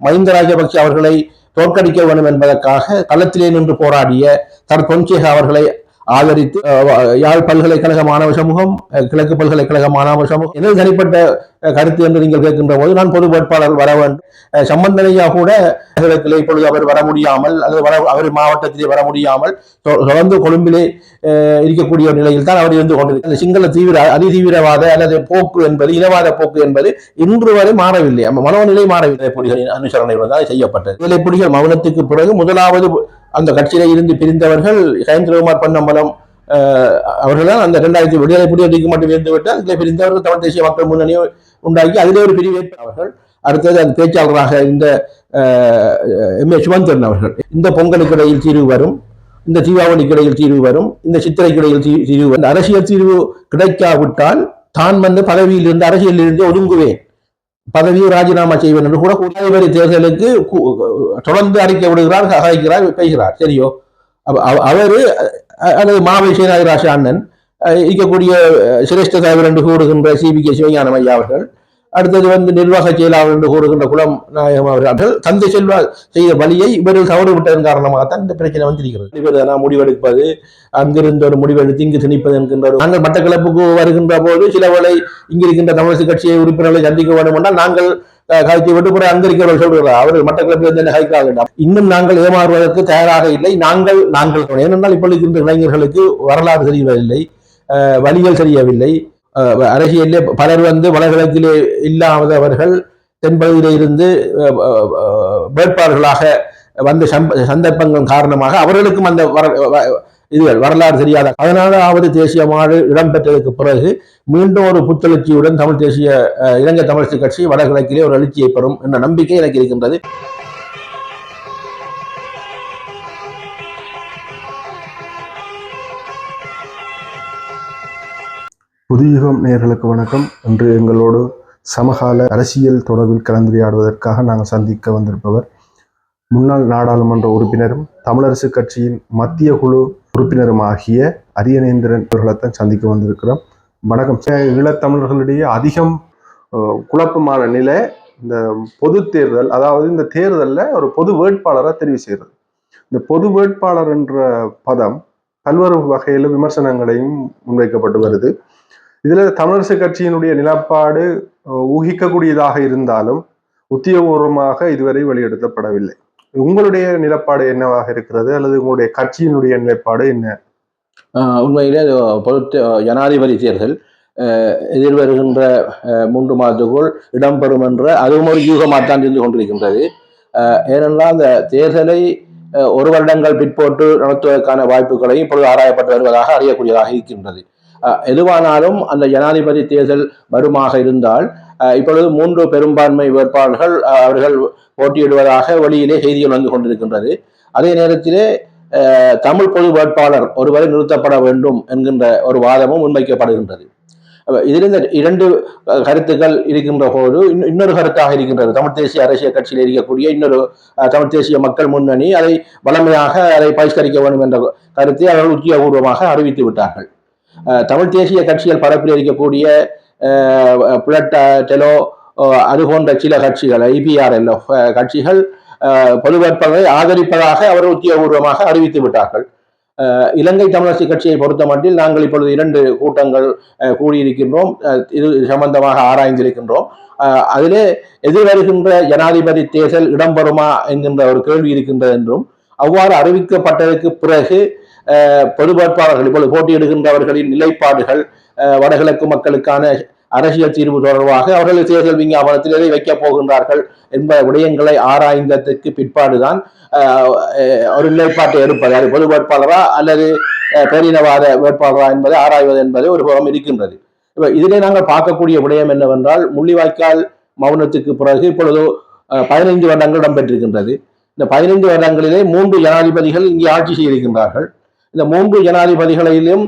மஹிந்த ராஜபக்ஷ அவர்களை தோற்கடிக்க வேண்டும் என்பதற்காக களத்திலே நின்று போராடிய தர் அவர்களை ஆதரித்து யாழ் பல்கலைக்கழக மாணவ சமூகம் கிழக்கு பல்கலைக்கழக மாணவ சமூகம் எனது தனிப்பட்ட கருத்து என்று நீங்கள் கேட்கின்ற போது நான் பொது வேட்பாளர் வர வேண்டும். சம்பந்தனையா கூட இப்பொழுது அவர் வர முடியாமல் அல்லது வர அவர் மாவட்டத்திலே வர முடியாமல் தொ- தொடர்ந்து கொழும்பிலே இருக்கக்கூடிய நிலையில் தான் அவர் இருந்து கொண்டிருக்கிறார். சிங்கள தீவிர அதிதீவிரவாத அல்லது போக்கு என்பது இனவாத போக்கு என்பது இன்று வரை மாறவில்லை. மனோநிலை மாறவில்லை. புலிகளின் அனுசரணை தான் செய்யப்பட்டது. இதில் புலிகள் மௌனத்துக்கு பிறகு முதலாவது அந்த கட்சியில இருந்து பிரிந்தவர்கள் ஹயந்திரகுமார் பொன்னம்பலம் அவர்கள் அவர்கள்தான் அந்த ரெண்டாயிரத்தி விடுதலை புலிகளுக்கு மட்டும் இருந்து விட்டால் இதில் பிரிந்தவர்கள் தமிழ் தேசிய மக்கள் முன்னணியை உண்டாக்கி அதிலே ஒரு பிரிவு அவர்கள் அடுத்தது அந்த பேச்சாளராக இந்த எம் ஏ சுமந்திரன் அவர்கள். இந்த பொங்கலுக்கு இடையில் தீர்வு வரும் இந்த தீபாவளிக்கு இடையில் தீர்வு வரும் இந்த சித்திரைக்கு இடையில் தீ- தீர்வு வரும். அரசியல் தீர்வு கிடைக்காவிட்டால் தான் வந்து பதவியில் இருந்து அரசியலில் இருந்து ஒதுங்குவேன். பதவியை ராஜினாமா செய்வேன் என்று கூட ஜனாதிபதி தேர்தலுக்கு தொடர்ந்து அறிக்கை விடுகிறார் கதைக்கிறார் பேசுகிறார். சரியோ? அவ- அவரு அல்லது மாவை சேனாதிராச அண்ணன் இருக்கக்கூடிய சிரேஷ்ட தலைவர் என்று கூறுகின்ற சிபி கே. சிவஞானம் ஐயா அவர்கள் அடுத்தது வந்து நிர்வாக செயலாளர் என்று கூறுகின்ற குலம் நாயகம் அவர்கள் தந்தை செல்வா செய்த வழியை இவர்கள் தவறுவிட்டதன் காரணமாகத்தான் இந்த பிரச்சனை வந்திருக்கிறது. இவர் நான் முடிவெடுப்பது அங்கிருந்து ஒரு முடிவெடுத்து இங்கு திணிப்பது என்கின்ற நாங்கள் மட்டக்களப்புக்கு வருகின்ற போது சில வேளை இங்க இருக்கின்ற கட்சியை உறுப்பினர்களை சந்திக்க வேண்டும் என்றால் நாங்கள் அஹ், கழித்து விட்டு பிறகு சொல்கிறார் அவர்கள் மட்டக்களப்பில் இருந்து என்ன வேண்டாம் இன்னும் நாங்கள் ஏமாறுவதற்கு தயாராக இல்லை. நாங்கள் நாங்கள் ஏனென்றால் இப்போ இருக்கின்ற இளைஞர்களுக்கு வரலாறு தெரியவில்லை வழிகள் தெரியவில்லை. அரசியலே அரசியலிலே பலர் வந்து வடகிழக்கிலே இல்லாதவர்கள் தென்பகுதியிலே இருந்து வேட்பாளர்களாக வந்த சம்ப- சந்தர்ப்பங்கள் காரணமாக அவர்களுக்கும் அந்த வர வ- வரலாறு தெரியாத பதினாலாவது தேசிய மாடு இடம்பெற்றதற்கு பிறகு மீண்டும் ஒரு புத்தெழுச்சியுடன் தமிழ் தேசிய அஹ், இலங்கை தமிழரசு கட்சி வடகிழக்கிலே ஒரு எழுச்சியை பெறும் என்ற நம்பிக்கை எனக்கு இருக்கின்றது. புதுயுகம் நேர்களுக்கு வணக்கம். இன்று எங்களோடு சமகால அரசியல் தொடர்பில் கலந்துரையாடுவதற்காக நாங்கள் சந்திக்க வந்திருப்பவர் முன்னாள் நாடாளுமன்ற உறுப்பினரும் தமிழரசு கட்சியின் மத்திய குழு உறுப்பினரும் ஆகிய அரியநேந்திரன் அவர்களைத்தான் சந்திக்க வந்திருக்கிறோம். வணக்கம். ஈழத்தமிழர்களிடையே அதிகம் குழப்பமான நிலை இந்த பொது தேர்தல் அதாவது இந்த தேர்தலில் ஒரு பொது வேட்பாளராக தெரிவு செய்கிறது. இந்த பொது வேட்பாளர் என்ற பதம் பல்வேறு வகையில் விமர்சனங்களையும் முன்வைக்கப்பட்டு வருது. இதுல தமிழரசு கட்சியினுடைய நிலப்பாடு ஊகிக்கக்கூடியதாக இருந்தாலும் உத்தியோகபூர்வமாக இதுவரை வெளிப்படுத்தப்படவில்லை உங்களுடைய நிலப்பாடு என்னவாக இருக்கிறது? அல்லது உங்களுடைய கட்சியினுடைய நிலைப்பாடு என்ன? ஆஹ் உண்மையிலே பொது ஜனாதிபதி தேர்தல் எதிர்வருகின்ற மூன்று மாதத்துக்குள் இடம்பெறும் என்ற அதுவும் ஒரு யூகமாகத்தான் இருந்து கொண்டிருக்கின்றது. ஏனென்றால் அந்த தேர்தலை ஒரு வருடங்கள் பிற்போட்டு நடத்துவதற்கான வாய்ப்புகளை இப்பொழுது ஆராயப்பட்டு வருவதாக அறியக்கூடியதாக இருக்கின்றது. எதுவானாலும் அந்த ஜனாதிபதி தேர்தல் வருமாக இருந்தால் இப்பொழுது மூன்று பெரும்பான்மை வேட்பாளர்கள் அவர்கள் போட்டியிடுவதாக வெளியிலே செய்திகள் வந்து கொண்டிருக்கின்றது. அதே நேரத்திலே தமிழ் பொது வேட்பாளர் ஒருவரை நிறுத்தப்பட வேண்டும் என்கின்ற ஒரு வாதமும் முன்வைக்கப்படுகின்றது. அப்ப இதில் இந்த இரண்டு கருத்துக்கள் இருக்கின்ற போது இன்னொரு கருத்தாக இருக்கின்றது. தமிழ் தேசிய அரசியல் கட்சியில் இருக்கக்கூடிய இன்னொரு தமிழ் தேசிய மக்கள் முன்னணி அதை வளமையாக அதை பரிஷ்கரிக்க வேண்டும் என்ற கருத்தை அவர்கள் உத்தியோகபூர்வமாக அறிவித்து விட்டார்கள். தமிழ் தேசிய கட்சிகள் பரப்பில் இருக்கக்கூடிய அஹ், புலட் டெலோ அது போன்ற சில கட்சிகள் ஐபிஆர்எல் கட்சிகள் பொது வேட்பாளரை ஆதரிப்பதாக அவர் உத்தியோகபூர்வமாக அறிவித்து விட்டார்கள். இலங்கை தமிழரசு கட்சியை பொறுத்த மட்டில் நாங்கள் இப்பொழுது இரண்டு கூட்டங்கள் கூடியிருக்கின்றோம். இது சம்பந்தமாக ஆராய்ந்திருக்கின்றோம். அதிலே எதிர்வருகின்ற ஜனாதிபதி தேர்தல் இடம்பெறுமா என்கின்ற ஒரு கேள்வி இருக்கின்றது என்றும் அவ்வாறு அறிவிக்கப்பட்டதற்கு பிறகு பொது வேட்பாளர்கள் இப்பொழுது போட்டியிடுகின்றவர்களின் நிலைப்பாடுகள் வடகிழக்கு மக்களுக்கான அரசியல் தீர்வு தொடர்பாக அவர்கள் தேர்தல் விஞ்ஞாபனத்தில் எதை வைக்கப் போகின்றார்கள் என்ப விடயங்களை ஆராய்ந்ததற்கு பிற்பாடுதான் ஒரு நிலைப்பாட்டை எடுப்பது. அது பொது வேட்பாளரா அல்லது பேரினவாத வேட்பாளரா என்பதை ஆராய்வது என்பது ஒரு புறம் இருக்கின்றது. இப்போ இதிலே நாங்கள் பார்க்கக்கூடிய விடயம் என்னவென்றால் முள்ளிவாய்க்கால் மௌனத்துக்கு பிறகு இப்பொழுது பதினைந்து வருடங்கள் இடம்பெற்றிருக்கின்றது. இந்த பதினைந்து வருடங்களிலே மூன்று ஜனாதிபதிகள் இங்கே ஆட்சி செய்திருக்கின்றார்கள். இந்த மூன்று ஜனாதிபதிகளிலும்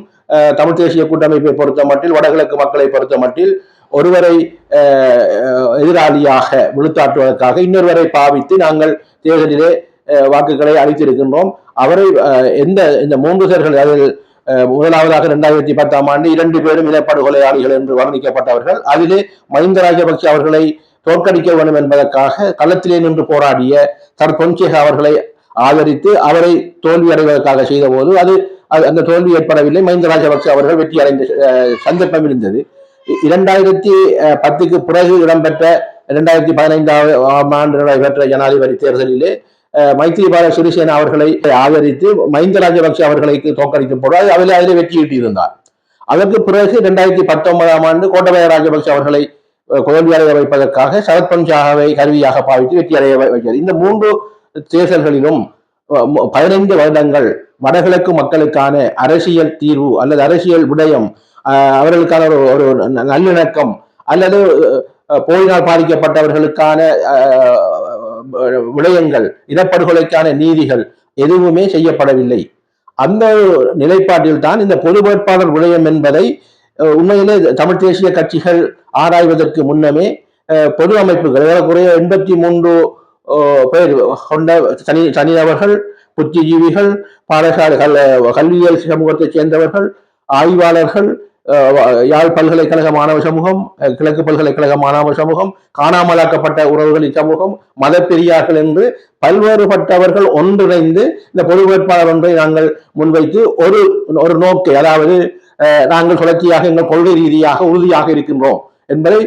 தமிழ் தேசிய கூட்டமைப்பை பொறுத்த மட்டில் வடகிழக்கு மக்களை பொறுத்த மட்டில் ஒருவரை எதிராளியாக விழுத்தாட்டுவதற்காக இன்னொருவரை பாவித்து நாங்கள் தேர்தலிலே வாக்குகளை அளித்திருக்கின்றோம். அவரை எந்த இந்த மூன்று பேர்கள் அதில் முதலாவதாக இரண்டாயிரத்தி பத்தாம் ஆண்டு இரண்டு பேரும் இனப்படுகொலையாளிகள் என்று வர்ணிக்கப்பட்டவர்கள் அதிலே மஹிந்த ராஜபக்சே அவர்களை தோற்கடிக்க வேண்டும் என்பதற்காக களத்திலே நின்று போராடிய தற்பொன்சேக அவர்களை ஆதரித்து அவரை தோல்வி அடைவதற்காக செய்த போது அது அந்த தோல்வி ஏற்படவில்லை. மஹிந்த ராஜபக்ச அவர்கள் வெற்றி அடைந்த சந்தர்ப்பம் இருந்தது. இரண்டாயிரத்தி பத்துக்கு பிறகு இடம்பெற்ற இரண்டாயிரத்தி பதினைந்தாம் ஆண்டு நடைபெற்ற ஜனாதிபதி தேர்தலிலே அஹ், மைத்திரிபால சிறிசேனா அவர்களை ஆதரித்து மஹிந்த ராஜபக்ச அவர்களை தோற்கடித்த போது அது அதில் அதிலே வெற்றியிட்டிருந்தார் அதற்கு பிறகு இரண்டாயிரத்தி பத்தொன்பதாம் ஆண்டு கோட்டபய ராஜபக்ச அவர்களை தோல்வியடைய வைப்பதற்காக சரத் கருவியாக பாவித்து வெற்றியடைய வை- வைக்கிறது இந்த மூன்று தேர்தல்களிலும் பதினைந்து வருடங்கள் வடகிழக்கு மக்களுக்கான அரசியல் தீர்வு அல்லது அரசியல் விடயம் அஹ், அவர்களுக்கான ஒரு ஒரு நல்லிணக்கம் அல்லது போயினால் போரினால் பாதிக்கப்பட்டவர்களுக்கான அஹ், விடயங்கள் இனப்படுகொலைக்கான நீதிகள் எதுவுமே செய்யப்படவில்லை. அந்த நிலைப்பாட்டில் தான் இந்த பொது வேட்பாளர் விடயம் என்பதை உண்மையிலே தமிழ் தேசிய கட்சிகள் ஆராய்வதற்கு முன்னமே பொது அமைப்புகள் ஏறக்குறைய எண்பத்தி மூன்று பெயர் கொண்ட தனி தனிநபர்கள் புத்திஜீவிகள் பாடசாலை கல்- கல்வியியல் சமூகத்தைச் சேர்ந்தவர்கள் ஆய்வாளர்கள் யாழ் பல்கலைக்கழக மாணவ சமூகம் கிழக்கு பல்கலைக்கழக மாணவ சமூகம் காணாமலாக்கப்பட்ட உறவுகளின் சமூகம் மத பெரியார்கள் என்று பல்வேறுபட்டவர்கள் ஒன்றிணைந்து இந்த பொது வேட்பாளர் ஒன்றை நாங்கள் முன்வைத்து ஒரு ஒரு நோக்கை அதாவது நாங்கள் தொடர்ச்சியாக எங்கள் கொள்கை ரீதியாக உறுதியாக இருக்கின்றோம் என்பதை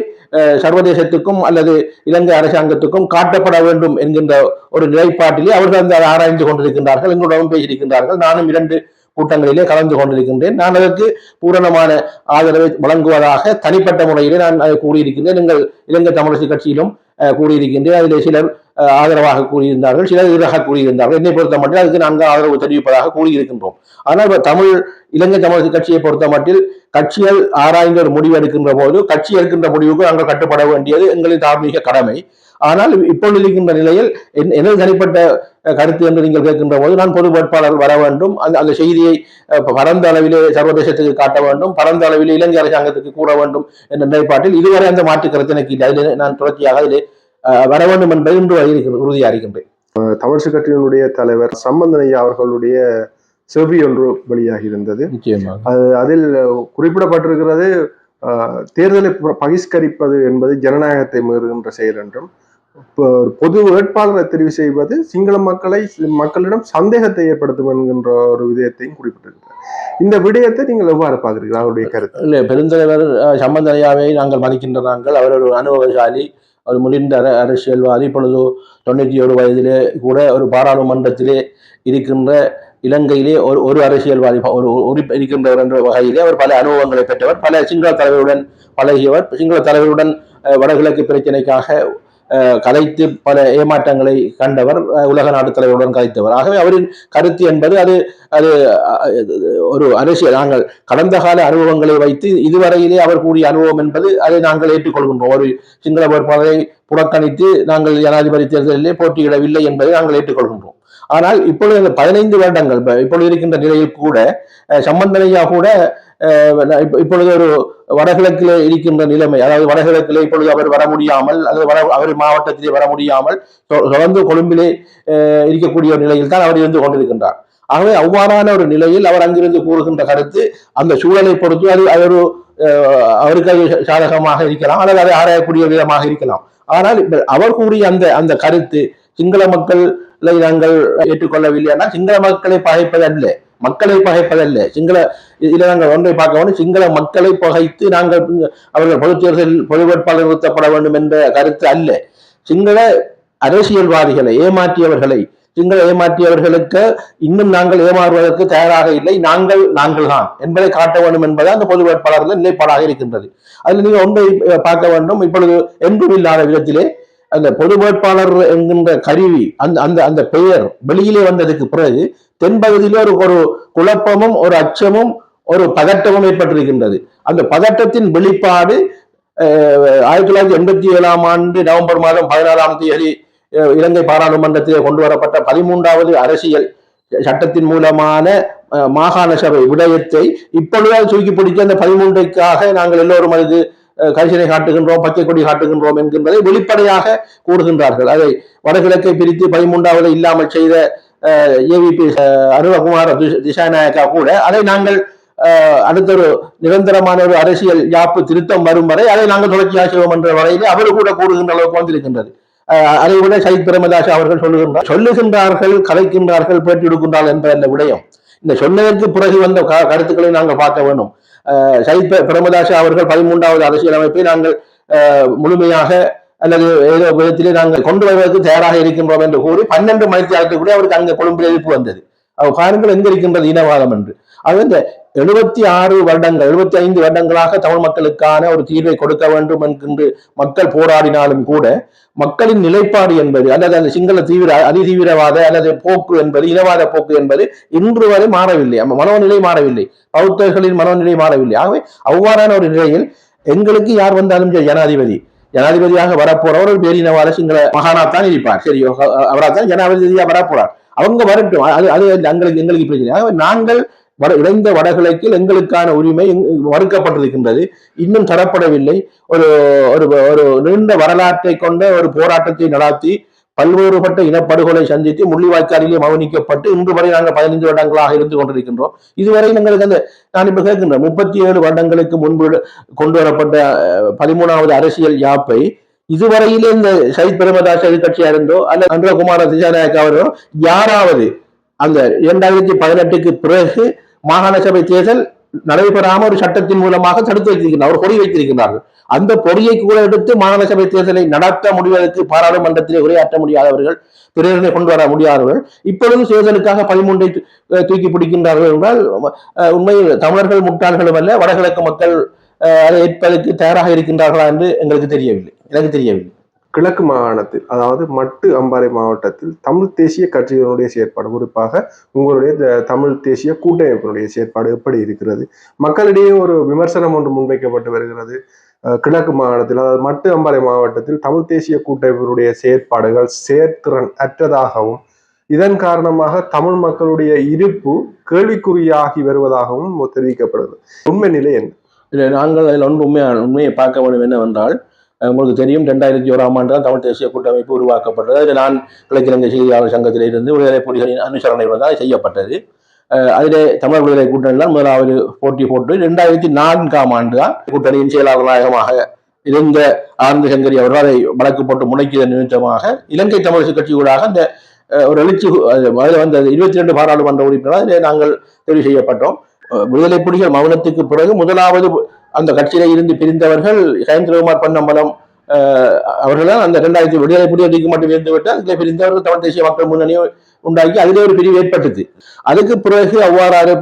சர்வதேசத்துக்கும் அல்லது இலங்கை அரசாங்கத்துக்கும் காட்டப்பட வேண்டும் என்கின்ற ஒரு நிலைப்பாட்டிலே அவர்கள் அந்த ஆராய்ந்து கொண்டிருக்கின்றார்கள். எங்களுடன் பேசியிருக்கின்றார்கள். நானும் இரண்டு கூட்டங்களிலே கலந்து கொண்டிருக்கின்றேன். நான் அதற்கு பூரணமான ஆதரவை வழங்குவதாக தனிப்பட்ட முறையிலே நான் அதை கூறியிருக்கின்றேன். எங்கள் இலங்கை தமிழரசு கட்சியிலும் கூறியிருக்கின்றேன். அதிலே சிலர் ஆதரவாக கூறியிருந்தார்கள் சிலர் எதிராக கூறியிருந்தார்கள். என்னை பொறுத்த மட்டும் அதுக்கு நாங்கள் ஆதரவு தெரிவிப்பதாக கூறியிருக்கின்றோம். ஆனால் தமிழ் இலங்கை தமிழரசு கட்சியை பொறுத்த மட்டில் கட்சிகள் ஆராய்ந்து ஒரு முடிவு எடுக்கின்ற போது கட்சி எடுக்கின்ற முடிவுக்கு நாங்கள் கட்டுப்பட வேண்டியது எங்களின் தார்மீக கடமை. ஆனால் இப்பொழுது இருக்கின்ற நிலையில் என்- எனது தனிப்பட்ட கருத்து என்று நீங்கள் கேட்கின்ற போது நான் பொது வேட்பாளர் வர வேண்டும். அந்த அந்த செய்தியை பரந்த அளவிலே சர்வதேசத்துக்கு காட்ட வேண்டும். பரந்த அளவிலே இலங்கை அரசாங்கத்துக்கு கூற வேண்டும் என்ற நிலைப்பாட்டில் இதுவரை அந்த மாற்று கருத்து எனக்கு இல்லை. அதிலே நான் தொடர்ச்சியாக அதிலே வர வேண்டும் என்பது இன்று உறுதியாக இருக்கின்றேன் தமிழ்ச்சி கட்சியினுடைய தலைவர் சம்பந்தனையா அவர்களுடைய செவி ஒன்று வெளியாகி இருந்தது அது- அதில் குறிப்பிடப்பட்டிருக்கிறது தேர்தலை பகிஷ்கரிப்பது என்பது ஜனநாயகத்தை மீறுகின்ற செயல் என்றும் பொது வேட்பாளரை தெரிவு செய்வது சிங்கள மக்களை மக்களிடம் சந்தேகத்தை ஏற்படுத்தும் என்கின்ற ஒரு விடயத்தையும் குறிப்பிட்டிருக்கிறார். இந்த விடயத்தை நீங்கள் எவ்வாறு பார்க்குறீர்கள்? அவருடைய கருத்து. இல்லை பெருந்தலைவர் அஹ், சம்பந்தனையாவை நாங்கள் மதிக்கின்ற நாங்கள் அவர் ஒரு அனுபவசாலி ஒரு முதிர்ந்த அர அரசியல்வாதி இப்பொழுது தொண்ணூற்றி ஏழு வயதிலே கூட ஒரு பாராளுமன்றத்திலே இருக்கின்ற இலங்கையிலே ஒரு ஒரு அரசியல்வாதி ஒரு உறுப்பு இருக்கின்றவர் என்ற வகையிலே அவர் பல அனுபவங்களை பெற்றவர். பல சிங்கள தலைவருடன் பழகியவர். சிங்கள தலைவருடன் வடகிழக்கு பிரச்சினைக்காக கலைத்து பல ஏமாற்றங்களை கண்டவர் உலக நாட்டு தலைவருடன் கலைத்தவர். ஆகவே அவரின் கருத்து என்பது அது அது ஒரு அரசியல். நாங்கள் கடந்த கால அனுபவங்களை வைத்து இதுவரையிலே அவர் கூடிய அனுபவம் என்பது அதை நாங்கள் ஏற்றுக்கொள்கின்றோம். ஒரு சிங்கள வேட்பாளரை புறக்கணித்து நாங்கள் ஜனாதிபதி தேர்தலிலே போட்டியிடவில்லை என்பதை நாங்கள் ஏற்றுக்கொள்கின்றோம். ஆனால் இப்பொழுது பதினைந்து வருடங்கள் இப்பொழுது இருக்கின்ற நிலையில் கூட சம்பந்தனையா கூட இப்பொழுது ஒரு வடகிழக்கில் இருக்கின்ற நிலைமை அதாவது வடகிழக்கில் இப்பொழுது அவர் வர முடியாமல் அல்லது வர அவர் மாவட்டத்திலே வர முடியாமல் தொ- தொடர்ந்து கொழும்பிலே இருக்கக்கூடிய ஒரு நிலையில் தான் அவர் இருந்து கொண்டிருக்கின்றார். ஆகவே அவ்வாறான ஒரு நிலையில் அவர் அங்கிருந்து கூறுகின்ற கருத்து அந்த சூழலை பொறுத்து அது அது ஒரு அவருக்கு அது சாதகமாக இருக்கலாம் அல்லது அதை ஆராயக்கூடிய விதமாக இருக்கலாம். ஆனால் அவர் கூறிய அந்த அந்த கருத்து சிங்கள மக்களை நாங்கள் ஏற்றுக்கொள்ளவில்லை ஆனால் சிங்கள மக்களை பகைப்பதல்ல மக்களை பகைப்பதல்ல. சிங்கள இதில் நாங்கள் ஒன்றை பார்க்க வேண்டும். சிங்கள மக்களை பகைத்து நாங்கள் அவர்கள் பொது தேர்தலில் பொது வேட்பாளர் நிறுத்தப்பட வேண்டும் என்ற கருத்து அல்ல. சிங்கள அரசியல்வாதிகளை ஏமாற்றியவர்களை சிங்கள ஏமாற்றியவர்களுக்கு இன்னும் நாங்கள் ஏமாறுவதற்கு தயாராக இல்லை. நாங்கள் நாங்கள் தான் என்பதை காட்ட வேண்டும் என்பது அந்த பொது வேட்பாளர்கள் நிலைப்பாடாக இருக்கின்றது. அதில் நீங்கள் ஒன்றை பார்க்க வேண்டும். இப்பொழுது என்றும் இல்லாத விதத்திலே அந்த பொது வேட்பாளர் என்கின்ற கருவி அந்த அந்த அந்த பெயர் வெளியிலே வந்ததுக்கு பிறகு தென்பகுதியிலே ஒரு ஒரு குழப்பமும் ஒரு அச்சமும் ஒரு பதட்டமும் ஏற்பட்டிருக்கின்றது. அந்த பதட்டத்தின் வெளிப்பாடு அஹ், ஆயிரத்தி தொள்ளாயிரத்தி எண்பத்தி ஏழாம் ஆண்டு நவம்பர் மாதம் பதினாறாம் தேதி அஹ், இலங்கை பாராளுமன்றத்திலே கொண்டு வரப்பட்ட பதிமூன்றாவது அரசியல் சட்டத்தின் மூலமான அஹ், மாகாண சபை விடயத்தை இப்பொழுது சுருக்கி பிடிக்க அந்த பதிமூன்றைக்காக நாங்கள் எல்லோரும் அது கரிசனை காட்டுகின்றோம் பச்சை கொடி காட்டுகின்றோம் என்கின்றதை வெளிப்படையாக கூறுகின்றார்கள். அதை வடகிழக்கை பிரித்து பதிமூன்றாவது இல்லாமல் செய்த ஏவிபி அருணகுமார் திசாநாயக்கா கூட அதை நாங்கள் அடுத்த ஒரு நிரந்தரமான ஒரு அரசியல் யாப்பு திருத்தம் வரும் வரை அதை நாங்கள் தொடர்ச்சியாக செய்வோம் என்ற வரையிலே அவர் கூட கூறுகின்ற அளவுக்கு வந்திருக்கின்றது. அஹ், அதை விட சைத் பிரேமதாஸ் அவர்கள் சொல்லுகின்றார் சொல்லுகின்றார்கள் கலைக்கின்றார்கள் பேட்டி எடுக்கின்றார்கள் என்ற அந்த விடயம். இந்த சொன்னதற்கு பிறகு வந்த க- கருத்துக்களை நாங்கள் பார்க்க வேண்டும் சயித் பிர- அவர்கள் பதிமூன்றாவது அரசியலமைப்பை நாங்கள் முழுமையாக அல்லது ஏதோ விதத்திலே நாங்கள் கொண்டு வருவதற்கு தயாராக இருக்கின்றோம் என்று கூறி பன்னெண்டு மணித்தியாலத்துக்கு கூட அவருக்கு அங்கே கொழும்பில் எதிர்ப்பு வந்தது. அவர் பாருங்கள் எங்க இருக்கின்றது இனவாதம் என்று. அது வந்து எழுபத்தி ஆறு வருடங்கள் எழுபத்தி ஐந்து வருடங்களாக தமிழ் மக்களுக்கான ஒரு தீர்வை கொடுக்க வேண்டும் என்கின்ற மக்கள் போராடினாலும் கூட மக்களின் நிலைப்பாடு என்பது அல்லது அந்த சிங்கள தீவிர அதிதீவிரவாத அல்லது போக்கு என்பது இனவாத போக்கு என்பது இன்று வரை மாறவில்லை. நம்ம மனோநிலை மாறவில்லை. பௌத்தர்களின் மனோநிலை மாறவில்லை. ஆகவே அவ்வாறான ஒரு நிலையில் எங்களுக்கு யார் வந்தாலும் சரி, ஜனாதிபதி. ஜனாதிபதியாக வரப்போறவர் ஒரு பேரினவாத சிங்கள மகானாத்தான் இருப்பார். சரி அவராத்தான் ஜனாதிபதியாக வரப்போறார். அவங்க வரட்டும். அது அது எங்களுக்கு எங்களுக்கு பிரச்சனை. ஆகவே நாங்கள் வட இணைந்த வடகிழக்கில் எங்களுக்கான உரிமை எங்க- மறுக்கப்பட்டிருக்கின்றது. இன்னும் தரப்படவில்லை. ஒரு ஒரு ஒரு நீண்ட வரலாற்றை கொண்ட ஒரு போராட்டத்தை நடாத்தி பல்வேறுபட்ட இனப்படுகொலை சந்தித்து முள்ளிவாய்க்காலிலே மௌனிக்கப்பட்டு இன்று வரை நாங்கள் பதினைந்து வருடங்களாக இருந்து கொண்டிருக்கின்றோம். இதுவரை எங்களுக்கு அந்த நான் இப்ப கேட்கின்றேன் முப்பத்தி ஏழு வருடங்களுக்கு முன்பு கொண்டு வரப்பட்ட பதிமூணாவது அரசியல் யாப்பை இதுவரையிலே இந்த சயித் பிரேமதாஸ் எதிர்கட்சியா இருந்தோ அல்ல அன்றகுமார திசாநாயக் அவரோ யாராவது அந்த இரண்டாயிரத்தி பதினெட்டுக்கு பிறகு மாகாண சபை தேர்தல் நடைபெறாம ஒரு சட்டத்தின் மூலமாக தடுத்து வைத்திருக்கிறார் அவர் பொறி வைத்திருக்கிறார்கள் அந்த பொறியை கூட எடுத்து மாகாண சபை தேர்தலை நடத்த முடிவதற்கு பாராளுமன்றத்திலே உரையாற்ற முடியாதவர்கள் பிரேரணை கொண்டு வர முடியாதவர்கள் இப்பொழுது தேர்தலுக்காக பதிமூன்றை தூ- தூக்கி பிடிக்கின்றார்கள் என்றால் உண்மையில் தமிழர்கள் முட்டாள்களும் அல்ல வடகிழக்கு மக்கள் அதை ஏற்பதற்கு தயாராக இருக்கின்றார்களா என்று எங்களுக்கு தெரியவில்லை. எனக்கு தெரியவில்லை. கிழக்கு மாகாணத்தில் அதாவது மட்டு அம்பாறை மாவட்டத்தில் தமிழ் தேசிய கட்சியினுடைய செயற்பாடு குறிப்பாக உங்களுடைய தமிழ் தேசிய கூட்டமைப்பினுடைய செயற்பாடு எப்படி இருக்கிறது? மக்களிடையே ஒரு விமர்சனம் ஒன்று முன்வைக்கப்பட்டு வருகிறது. கிழக்கு மாகாணத்தில் அதாவது மட்டு அம்பாறை மாவட்டத்தில் தமிழ் தேசிய கூட்டமைப்பினுடைய செயற்பாடுகள் செயற்திறன் அற்றதாகவும் இதன் காரணமாக தமிழ் மக்களுடைய இருப்பு கேள்விக்குறியாகி வருவதாகவும் தெரிவிக்கப்படுகிறது. உண்மை நிலை என்ன? இல்லை நாங்கள் அதில் ஒன்று உண்மையான உண்மையை பார்க்க வேண்டும் என்னவென்றால் உங்களுக்கு தெரியும். ரெண்டாயிரத்தி ஓராம் ஆண்டு தான் தமிழ் தேசிய கூட்டமைப்பு உருவாக்கப்பட்டது. அதில் நான் கிழக்கிழங்கை செய்தியாளர் சங்கத்திலிருந்து விடுதலை புலிகளின் அனுசரணையுடன் தான் செய்யப்பட்டது. அதில் அதிலே தமிழ் விடுதலை கூட்டணி தான் முதலாவது போட்டி போட்டு ரெண்டாயிரத்தி நான்காம் ஆண்டு தான் கூட்டணியின் செயலாளர் நாயகமாக இருந்த ஆனந்த சங்கரி அவர்கள் அதை வழக்கு போட்டு முடக்கிய நிமித்தமாக இலங்கை தமிழரசு கட்சியூடாக அந்த ஒரு எழுச்சி அதில் வந்த இருபத்தி ரெண்டு பாராளுமன்ற உறுப்பினராக அதிலே நாங்கள் தெரிவு செய்யப்பட்டோம். விடுதலை புலிகள் மௌனத்துக்கு பிறகு முதலாவது அந்த கட்சியில இருந்து பிரிந்தவர்கள் சயந்திரகுமார் பொன்னம்பலம் அவர்கள் அந்த ரெண்டாயிரத்தி விடுதலை புலிகளுக்கு மட்டும் இருந்து விட்டு அதில் பிரிந்தவர்கள் தமிழ் தேசிய மக்கள் முன்னணியை உண்டாக்கி அதிலே ஒரு பிரிவு ஏற்பட்டது. அதுக்கு பிறகு அவ்வாறாறு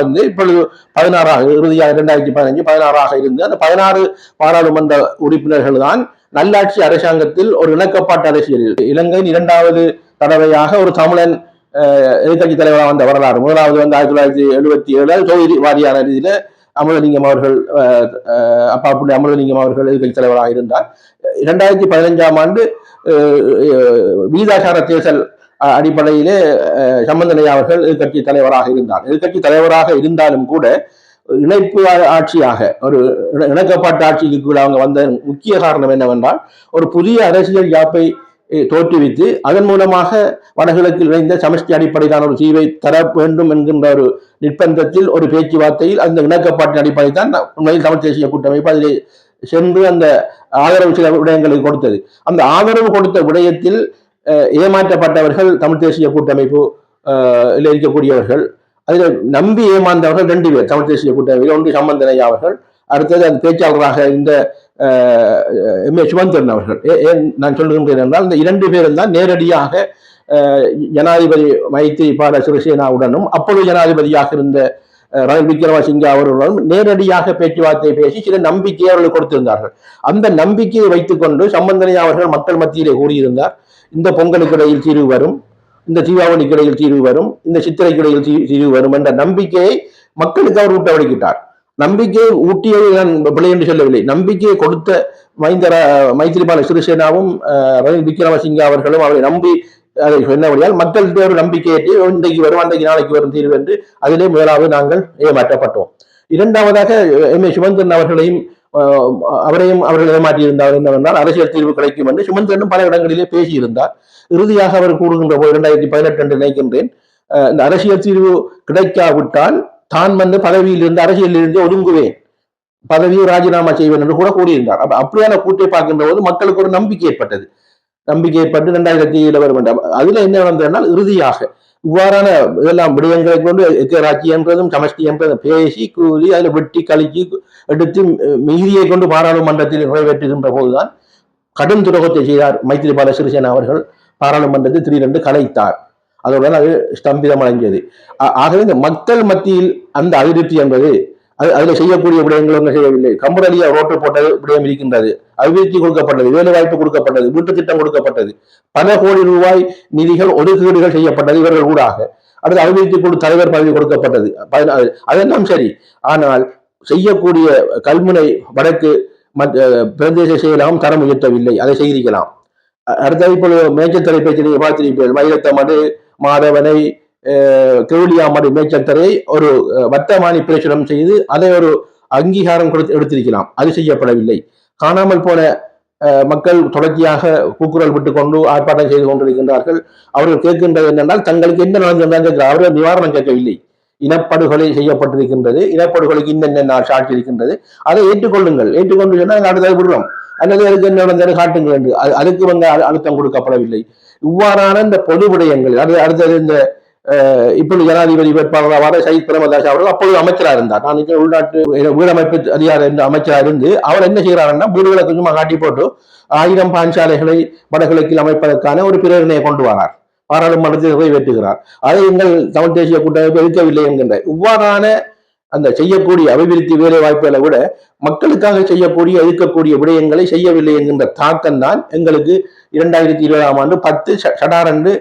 வந்து இப்பொழுது பதினாறாக இறுதியாக இரண்டாயிரத்தி பதினஞ்சு பதினாறாக இருந்து அந்த பதினாறு பாராளுமன்ற உறுப்பினர்கள் தான் நல்லாட்சி அரசாங்கத்தில் ஒரு இணக்கப்பாட்டு அரசியல் இலங்கையின் இரண்டாவது தடவையாக ஒரு தமிழன் எதிர்கட்சி தலைவராக வந்த வரலாறு. முதலாவது வந்து ஆயிரத்தி தொள்ளாயிரத்தி எழுபத்தி ஏழு தொகுதி வாரியான ரீதியில அமலலிங்கம் அவர்கள் அப்பா புள்ளி அமலலிங்கம் அவர்கள் எதிர்கட்சி தலைவராக இருந்தார். இரண்டாயிரத்தி பதினைஞ்சாம் ஆண்டு அஹ், வீதாசார தேர்தல் அடிப்படையிலே அஹ், சம்பந்தனையா அவர்கள் எதிர்கட்சி தலைவராக இருந்தார். எதிர்க்கட்சி தலைவராக இருந்தாலும் கூட இணைப்பு ஆட்சியாக ஒரு இணக்கப்பாட்டு ஆட்சிக்கு கூட அவங்க வந்த முக்கிய காரணம் என்னவென்றால் ஒரு புதிய அரசியல் யாப்பை தோற்றுவித்து அதன் மூலமாக வடகிழக்கில் இணைந்த சமஷ்டி அடிப்படையிலான ஒரு தீர்வை தர வேண்டும் என்கின்ற ஒரு நிர்பந்தத்தில் ஒரு பேச்சுவார்த்தையில் அந்த இணக்கப்பாட்டின் அடிப்படையில் தான் உண்மையில் தமிழ் தேசிய கூட்டமைப்பு அதிலே சென்று அந்த ஆதரவு சில விடயங்களுக்கு கொடுத்தது. அந்த ஆதரவு கொடுத்த விடயத்தில் ஏமாற்றப்பட்டவர்கள் தமிழ் தேசிய கூட்டமைப்பு இருக்கக்கூடியவர்கள். அதில் நம்பி ஏமாந்தவர்கள் ரெண்டு பேர் தமிழ் தேசிய கூட்டமைப்பில் ஒன்று சம்பந்தனையா அவர்கள் அடுத்தது அந்த பேச்சாளராக இந்த எம் ஏ சுமந்திரன் அவர்கள். ஏன் நான் சொல்லுகின்றேன் என்றால் இந்த இரண்டு பேரும் தான் நேரடியாக ஜனாதிபதி ஜனாதிபதி மைத்திரிபால சிறிசேனாவுடனும் அப்பொழுது ஜனாதிபதியாக இருந்த ரணில் விக்ரமசிங்கே அவர்களுடன் நேரடியாக பேச்சுவார்த்தை பேசி சில நம்பிக்கையை அவர்கள் கொடுத்திருந்தார்கள். அந்த நம்பிக்கையை வைத்துக்கொண்டு சம்பந்தனை அவர்கள் மக்கள் மத்தியிலே கூறியிருந்தார். இந்த பொங்கலுக்கு இடையில் தீர்வு வரும் இந்த தீபாவளிக்கு இடையில் தீர்வு வரும் இந்த சித்திரைக்கு இடையில் தீ- தீர்வு வரும் என்ற நம்பிக்கையை மக்களுக்கு அவர் ஊட்ட வழங்கிட்டார் நம்பிக்கையை ஊட்டியது நான் பிள்ளை என்று சொல்லவில்லை. நம்பிக்கையை கொடுத்த மைந்தர மைத்திரிபால சிறிசேனாவும் ரணில் விக்ரமசிங்கே அவர்களும் அவரை நம்பி அதை சொன்னபடியால் மக்கள் ஒரு நம்பிக்கையேற்றி இன்றைக்கு வரும் அன்றைக்கு நாளைக்கு வரும் தீர்வு என்று அதிலே முதலாவது நாங்கள் ஏமாற்றப்பட்டோம். இரண்டாவதாக எம். ஏ. சுமந்திரன் அவர்களையும் அவரையும் அவர்கள் ஏமாற்றியிருந்தார் என்னவென்றால் அரசியல் தீர்வு கிடைக்கும் என்று சுமந்திரனும் பல இடங்களிலே பேசியிருந்தார். இறுதியாக அவர் கூறுகின்ற போது இரண்டாயிரத்தி பதினெட்டு என்று நினைக்கின்றேன் இந்த அரசியல் தீர்வு கிடைக்காவிட்டால் தான் வந்து பதவியிலிருந்து அரசியலில் இருந்து ஒதுங்குவேன். பதவியை ராஜினாமா செய்வேன் என்று கூட கூறியிருந்தார். அப்ப அப்படியான கூட்டை பார்க்கின்ற போது மக்களுக்கு ஒரு நம்பிக்கை ஏற்பட்டது. நம்பிக்கை ஏற்பட்டு இரண்டாயிரத்தி ஏழு வரும் அதுல என்ன நடந்ததுனால் இறுதியாக இவ்வாறான இதெல்லாம் விடயங்களை கொண்டு எக்கராட்சி என்றதும் சமஷ்டி என்றதும் பேசி கூறி அதில் வெட்டி கழிச்சு எடுத்து மீதியை கொண்டு பாராளுமன்றத்தில் நிறைவேற்றுகின்ற போதுதான் கடும் துரோகத்தை செய்தார் மைத்திரிபால சிறிசேனா அவர்கள். பாராளுமன்றத்தில் திடீரென்று கலைத்தார். அதோட அது ஸ்தம்பிதம் அடைஞ்சது ஆகவே இந்த மக்கள் மத்தியில் அந்த அதிருப்தி என்பது அது அதில் செய்யக்கூடிய விடயங்கள் ஒன்றும் செய்யவில்லை. கம்பரடியா ரோட்டு போட்டது விடயம் இருக்கின்றது. அபிவிருத்தி கொடுக்கப்பட்டது வேலை வாய்ப்பு கொடுக்கப்பட்டது வீட்டு திட்டம் கொடுக்கப்பட்டது. பல கோடி ரூபாய் நிதிகள் ஒதுக்கீடுகள் செய்யப்பட்டது இவர்கள் ஊடாக. அடுத்து அபிவிருத்தி குழு தலைவர் பதவி கொடுக்கப்பட்டது. பதினாறு அதெல்லாம் சரி. ஆனால் செய்யக்கூடிய கல்முனை வடக்கு பிரதேச செயலகம் தரம் உயர்த்தவில்லை. அதை செய்திருக்கலாம். அடுத்தது இப்போ மேய்ச்சல் தலைப்பை பார்த்திருப்பீர்கள். மயிலத்தம் அது மாதவனை அஹ், கெவுலியாமடு ஒரு வர்த்தமானி பிரசுரம் செய்து அதை ஒரு அங்கீகாரம் கொடுத்து எடுத்திருக்கலாம். அது செய்யப்படவில்லை. காணாமல் போன அஹ், மக்கள் தொடர்ச்சியாக கூக்குரல் விட்டு கொண்டு ஆர்ப்பாட்டம் செய்து கொண்டிருக்கின்றார்கள். அவர்கள் கேட்கின்றது என்னென்றால் தங்களுக்கு என்ன நடந்திருந்தால் கேட்கிறார். அவர்கள் நிவாரணம் கேட்கவில்லை. இனப்படுகொலை செய்யப்பட்டிருக்கின்றது. இனப்படுகொலைக்கு இன்னென்ன சாட்சி இருக்கின்றது. அதை ஏற்றுக்கொள்ளுங்கள். ஏற்றுக்கொண்டு சொன்னால் அடுத்தது விடுறோம். அல்லது அதுக்கு என்ன நடந்தது காட்டுங்கள் என்று. அதுக்கு வந்து அழுத்தம் கொடுக்கப்படவில்லை. இவ்வாறான இந்த பொது விடயங்கள் அது அடுத்தது இந்த அஹ், இப்பொழுது ஜனாதிபதி வேட்பாளராக சயித் பிரேமதாஸ் அவர்கள் அப்பொழுது அமைச்சராக இருந்தார். நான் உள்நாட்டு வீடமைப்பு அதிகாரி என்ற அமைச்சராக இருந்து அவர் என்ன செய்கிறாருன்னா வீடுகளை கொஞ்சமாக காட்டி போட்டு ஆயிரம் பாஞ்சாலைகளை வடகிழக்கில் அமைப்பதற்கான ஒரு பிரேரணையை கொண்டு வரார். பாராளுமன்றத்தில் நிறைவேற்றுகிறார். அதை எங்கள் தமிழ் தேசிய கூட்டமைப்பு எதிர்க்கவில்லை என்கின்ற இவ்வாறான அந்த செய்யக்கூடிய அபிவிருத்தி வேலை வாய்ப்புகளை விட மக்களுக்காக செய்யக்கூடிய இருக்கக்கூடிய விடயங்களை செய்யவில்லை என்கின்ற தாக்கம் தான் எங்களுக்கு இரண்டாயிரத்தி இருபதாம் ஆண்டு பத்து சடாரண்டு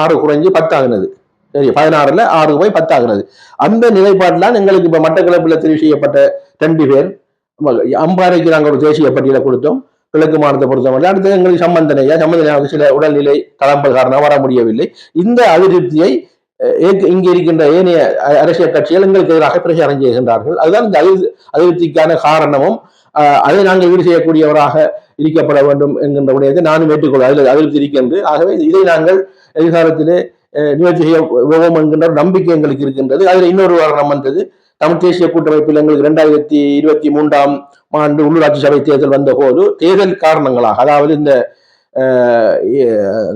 ஆறு குறைஞ்சு பத்தாகினது. சரி பதினாறுல ஆறு போய் பத்தாகிறது அந்த நிலைப்பாட்டில் எங்களுக்கு இப்ப மட்டக்களப்பில் தெரிவு செய்யப்பட்ட ரெண்டு பேர். அம்பாறைக்கு நாங்கள் ஒரு தேசிய பட்டியலை கொடுத்தோம். கிழக்கு மாநிலத்தை பொறுத்தவரை அடுத்து எங்களுக்கு சம்பந்தனையா சம்பந்தனையாவுக்கு சில உடல்நிலை தளம்பல் காரணம் வர முடியவில்லை. இந்த அதிருப்தியை இங்கே இருக்கின்ற ஏனைய அரசியல் கட்சிகள் எங்களுக்கு எதிராக பிரச்சாரம் செய்கின்றார்கள். அதுதான் இந்த அதிருப்திக்கான காரணமும். அதை நாங்கள் ஈடு செய்யக்கூடியவராக இருக்கப்பட வேண்டும் என்கின்ற விடயத்தை நானும் ஏற்றுக்கொள்ள அதில் அதிருப்தி இருக்கின்றது. ஆகவே இதை நாங்கள் எதிர்காலத்திலே நிகழ்ச்சி நிவர்த்தி செய்ய என்கின்ற நம்பிக்கை எங்களுக்கு இருக்கின்றது. அதில் இன்னொரு காரணம் வந்தது. தமிழ் தேசிய கூட்டமைப்பில் எங்களுக்கு இரண்டாயிரத்தி இருபத்தி மூன்றாம் ஆண்டு உள்ளூராட்சி சபை தேர்தல் வந்த போது தேர்தல் காரணங்களாக அதாவது இந்த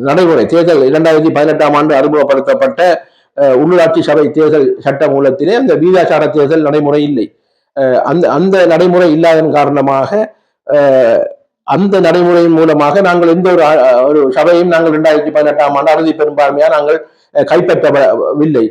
நடைமுறை தேர்தல் இரண்டாயிரத்தி பதினெட்டாம் ஆண்டு அறிமுகப்படுத்தப்பட்ட உள்ளூராட்சி சபை தேர்தல் சட்ட மூலத்திலே அந்த வீதாச்சார தேர்தல் நடைமுறை இல்லை. அந்த அந்த நடைமுறை இல்லாதன் காரணமாக அந்த நடைமுறையின் மூலமாக நாங்கள் எந்த ஒரு ஒரு சபையும் நாங்கள் ரெண்டாயிரத்தி பதினெட்டாம் ஆண்டு அறுதி பெரும்பான்மையாக நாங்கள் கைப்பற்றவில்லை.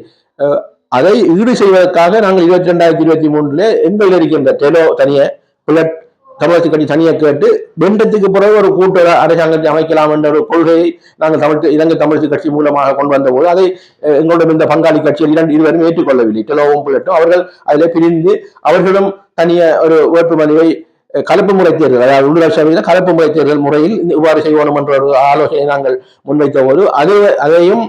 அதை ஈடு செய்வதற்காக நாங்கள் இருபத்தி ரெண்டாயிரத்தி இருபத்தி மூன்றுல எங்கள் இருக்கின்ற டெலோ தனிய பிளட் தமிழக கட்சி தனியாக கேட்டு வெண்டத்துக்கு பிறகு ஒரு கூட்டு அரசாங்கத்தை அமைக்கலாம் என்ற ஒரு கொள்கையை நாங்கள் தமிழ் இலங்கை தமிழக கட்சி மூலமாக கொண்டு வந்த போது அதை எங்களுடைய இந்த பங்காளி கட்சியில் இரண்டு இருவரும் ஏற்றுக்கொள்ளவில்லை. டெலோவும் புள்ளட்டும் அவர்கள் அதில் பிரிந்து அவர்களும் தனிய ஒரு வேட்புமனுவை கலப்பு முறை தேர்தல் அதாவது உள்ளூராட்சி சபையில் கலப்பு முறை தேர்தல் முறையில் இவ்வாறு செய்வோம் என்ற ஒரு ஆலோசனையை நாங்கள் முன்வைத்த போது அது அதையும்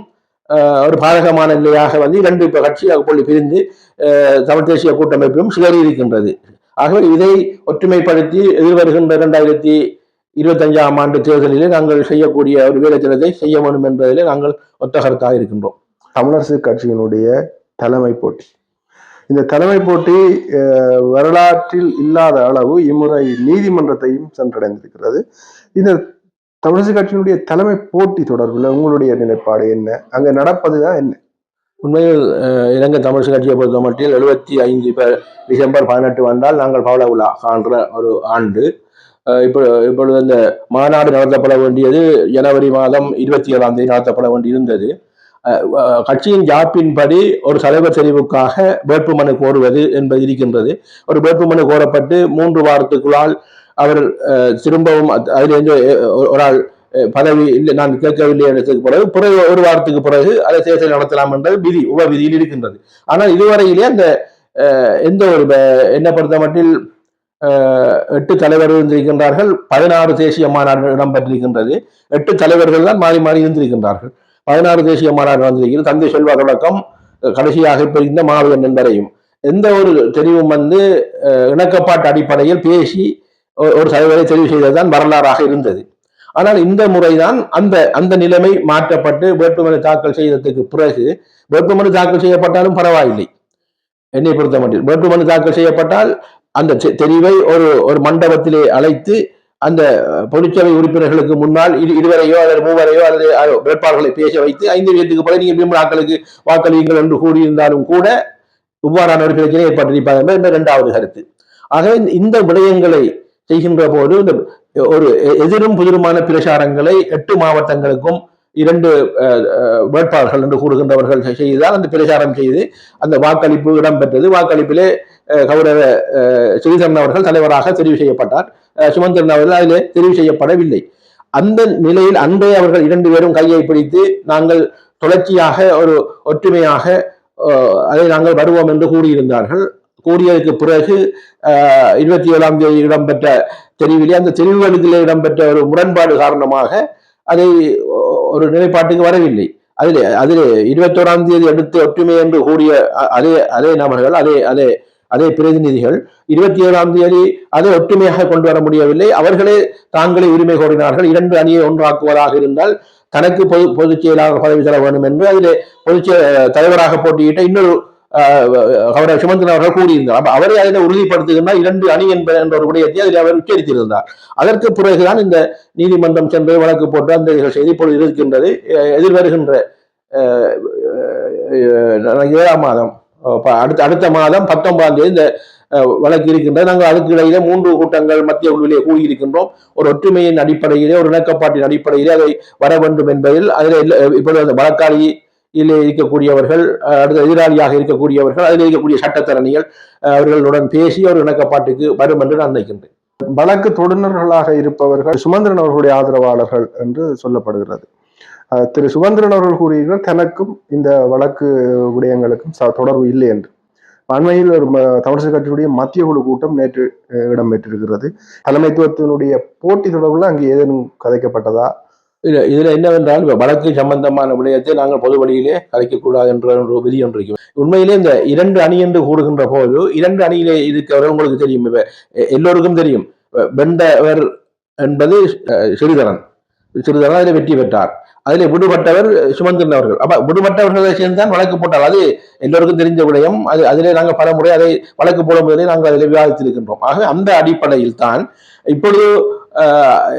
ஒரு பாதகமான நிலையாக வந்து இரண்டு இப்ப கட்சியாக பிரிந்து தமிழ் தேசிய கூட்டமைப்பும் சிலறி இருக்கின்றது. ஆகவே இதை ஒற்றுமைப்படுத்தி எதிர்வருகின்ற இரண்டாயிரத்தி இருபத்தஞ்சாம் ஆண்டு தேர்தலிலே நாங்கள் செய்யக்கூடிய ஒரு வேலைத்திட்டத்தை செய்ய வேண்டும் என்பதிலே நாங்கள் ஒத்த கருத்தாக இருக்கின்றோம். தமிழரசு கட்சியினுடைய தலைமை போட்டி. இந்த தலைமை போட்டி வரலாற்றில் இல்லாத அளவு இம்முறை நீதிமன்றத்தையும் சென்றடைந்திருக்கிறது. இந்த தமிழரசு கட்சியினுடைய தலைமை போட்டி தொடர்பில் உங்களுடைய நிலைப்பாடு என்ன? அங்கே நடப்பதுதான் என்ன? உண்மையில் இலங்கை தமிழ் கட்சியை பொறுத்த மட்டில் எழுபத்தி ஐந்து பேர் டிசம்பர் பதினெட்டு வந்தால் நாங்கள் பவள விழா காண்ற ஒரு ஆண்டு. இப்போ இப்பொழுது இந்த மாநாடு நடத்தப்பட வேண்டியது ஜனவரி மாதம் இருபத்தி ஏழாம் தேதி நடத்தப்பட வேண்டியிருந்தது கட்சியின் ஜாப்பின்படி ஒரு தலைவர் தெரிவுக்காக வேட்புமனு கோருவது என்பது இருக்கின்றது. ஒரு வேட்புமனு கோரப்பட்டு மூன்று வாரத்துக்குள்ளால் அவர் திரும்பவும் அதிலிருந்து ஒரு ஆள் பதவி இல்லை நான் கேட்கவில்லை என்றதுக்கு பிறகு பிறகு ஒரு வாரத்துக்கு பிறகு அதை தேர்தல் நடத்தலாம் என்றது விதி உப விதியில் இருக்கின்றது. ஆனால் இதுவரையிலே அந்த எந்த ஒரு என்ன பொறுத்த மட்டில் எட்டு தலைவர்கள் இருந்திருக்கின்றார்கள் பதினாறு தேசிய மாநாடு இடம்பெற்றிருக்கின்றது. எட்டு தலைவர்கள் தான் மாறி மாறி இருந்திருக்கின்றார்கள். பதினாறு தேசிய மாநாடு நடந்திருக்கிறது தந்தை செல்வா தொடக்கம் கடைசியாக இப்ப இந்த மாவீரன் என்பதையும் எந்த ஒரு தெரிவும் வந்து அஹ், இணக்கப்பாட்டு அடிப்படையில் பேசி ஒரு தலைவரை தெரிவு செய்ததுதான் வரலாறாக இருந்தது. ஆனால் இந்த முறைதான் அந்த அந்த நிலைமை மாற்றப்பட்டு வேட்புமனு தாக்கல் செய்ததுக்கு பிறகு வேட்புமனு தாக்கல் செய்யப்பட்டாலும் பரவாயில்லை. என்னை பொறுத்த மட்டும் வேட்புமனு தாக்கல் செய்யப்பட்டால் அந்த தெரிவை ஒரு ஒரு மண்டபத்திலே அழைத்து அந்த பொதுச்சபை உறுப்பினர்களுக்கு முன்னால் இரு இருவரையோ அல்லது மூவரையோ அல்லது வேட்பாளர்களை பேச வைத்து ஐந்து வீதத்துக்கு பிறகு நீங்கள் விரும்பின வாக்களியுங்கள் என்று கூறியிருந்தாலும் கூட இவ்வாறான ஒரு பிரச்சனை ஏற்பட்டிருப்பாங்க என்பது இரண்டாவது கருத்து. ஆகவே இந்த விடயங்களை செய்கின்ற போது இந்த ஒரு எதிரும் புதிருமான பிரச்சாரங்களை எட்டு மாவட்டங்களுக்கும் இரண்டு வேட்பாளர்கள் என்று கூறுகின்றவர்கள் செய்தால் அந்த பிரச்சாரம் செய்து அந்த வாக்களிப்பு இடம்பெற்றது. வாக்களிப்பிலே கௌரவ அஹ், அவர்கள் தலைவராக தெரிவு செய்யப்பட்டார். சுமந்திரன் அவர்கள் அதிலே தெரிவு செய்யப்படவில்லை. அந்த நிலையில் அன்றே அவர்கள் இரண்டு பேரும் கையை பிடித்து நாங்கள் தொடர்ச்சியாக ஒரு ஒற்றுமையாக அதை நாங்கள் வருவோம் என்று கூறியிருந்தார்கள். கூறியதற்கு பிறகு இருபத்தி ஏழாம் தேதி இடம்பெற்ற தெரிவிலே அந்த தெரிவுகளுக்கு இடம்பெற்ற ஒரு முரண்பாடு காரணமாக அதை ஒரு நிலைப்பாட்டுக்கு வரவில்லை. அதிலே அதிலே இருபத்தோராம் தேதி அடுத்து ஒற்றுமை என்று கூறிய அதே அதே நபர்கள் அதே அதே அதே பிரதிநிதிகள் இருபத்தி ஏழாம் தேதி அதை ஒற்றுமையாக கொண்டு வர முடியவில்லை. அவர்களே தாங்களே உரிமை கோரினார்கள். இரண்டு அணியை ஒன்றாக்குவதாக இருந்தால் தனக்கு பொது பொதுச் செயலாளர் பதவி தர வேண்டும் என்று அதிலே பொதுச் தலைவராக போட்டியிட்ட இன்னொரு அவரை கௌரவ சுமந்திரன் அவர்கள் கூறியிருந்தார். அப்ப அவரை அதில் உறுதிப்படுத்துகின்ற இரண்டு அணி என்ப என்ற ஒரு விடயத்தை அதில் அவர் உச்சரித்திருந்தார் அதற்கு பிறகுதான் இந்த நீதிமன்றம் சென்று வழக்கு போட்டு அந்த செய்தி இப்பொழுது இருக்கின்றது. எதிர்வருகின்ற ஏழாம் மாதம் அடுத்த அடுத்த மாதம் பத்தொன்பதாம் தேதி இந்த வழக்கு இருக்கின்றது. நாங்கள் அதுக்கு இடையிலே மூன்று கூட்டங்கள் மத்திய குழுவிலே கூடியிருக்கின்றோம் ஒரு ஒற்றுமையின் அடிப்படையிலே ஒரு இணக்கப்பாட்டின் அடிப்படையிலே அதை வர வேண்டும் என்பதில் அதில் இப்பொழுது அந்த இல்லை இருக்கக்கூடியவர்கள் அடுத்த எதிராளியாக இருக்கக்கூடியவர்கள் அதில் இருக்கக்கூடிய சட்டத்தரணிகள் அவர்களுடன் பேசி அவர் இணக்கப்பாட்டுக்கு வரும் என்று நான் நினைக்கின்றேன். வழக்கு தொடுநர்களாக இருப்பவர்கள் சுமந்திரன் அவர்களுடைய ஆதரவாளர்கள் என்று சொல்லப்படுகிறது. திரு சுமந்திரன் அவர்கள் கூறுகிறார் தனக்கும் இந்த வழக்கு விடயங்களுக்கும் ச- தொடர்பு இல்லை என்று. அண்மையில் ஒரு தமிழிசை கட்சியுடைய மத்திய குழு கூட்டம் நேற்று இடம்பெற்றிருக்கிறது. தலைமைத்துவத்தினுடைய போட்டி தொடர்பில் அங்கே ஏதேனும் கதைக்கப்பட்டதா? இதுல என்னவென்றால் இப்ப வழக்கு சம்பந்தமான விடயத்தை நாங்கள் பொது வழியிலே கலைக்கக்கூடாது என்ற ஒரு விதி ஒன்று உண்மையிலே இந்த இரண்டு அணி என்று கூறுகின்ற போது இரண்டு அணியிலே இருக்கிறவர்கள் உங்களுக்கு தெரியும் இப்ப எல்லோருக்கும் தெரியும். வெந்தவர் வெண்டவர் என்பது சிறுதரன் சிறிதரன். சிறிதரன் அதில் வெற்றி பெற்றார். அதில் விடுபட்டவர் சுமந்திரன் அவர்கள். அப்போ விடுபட்டவர்களை சேர்ந்தான் வழக்கு போட்டால் அது எல்லோருக்கும் தெரிஞ்ச விடயம். அது அதிலே நாங்கள் பல முறை அதை வழக்கு போடும் போதே நாங்கள் அதில் விவாதித்திருக்கின்றோம். ஆகவே அந்த அடிப்படையில் தான் இப்பொழுது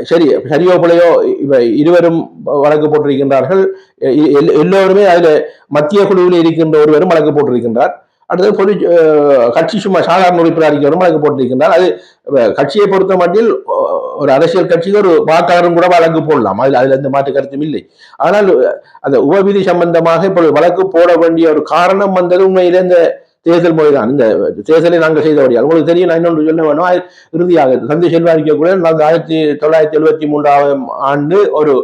சரி சரியோ பிழையோ இவ இருவரும் வழக்கு போட்டிருக்கின்றார்கள். எ- எல்- எல்லோருமே அதில் மத்திய குழுவில் இருக்கின்ற ஒருவரும் வழக்கு போட்டிருக்கின்றார். அடுத்தது பொது கட்சி சும்மா சாதாரண உறுப்பினர் இருக்கிறவரும் வழக்கு போட்டிருக்கின்றார். அது கட்சியை பொறுத்த மட்டில் ஒரு அரசியல் கட்சிக்கு ஒரு வாக்காளரும் கூட வழக்கு போடலாம். அதில் அதில் எந்த மாற்று கருத்தும் இல்லை. ஆனால் அந்த உபவிதி சம்பந்தமாக இப்போ வழக்கு போட வேண்டிய ஒரு காரணம் வந்தது உண்மையிலே இந்த தேர்தல் முறைதான். இந்த தேர்தலை நாங்கள் செய்தபடியால். உங்களுக்கு தெரியும் நான் இன்னொன்று சொல்ல வேணும். இறுதியாக தந்தை செல்வா இருக்கக்கூடிய நாங்கள் ஆயிரத்தி தொள்ளாயிரத்தி எழுபத்தி மூன்றாம் ஆண்டு ஒரு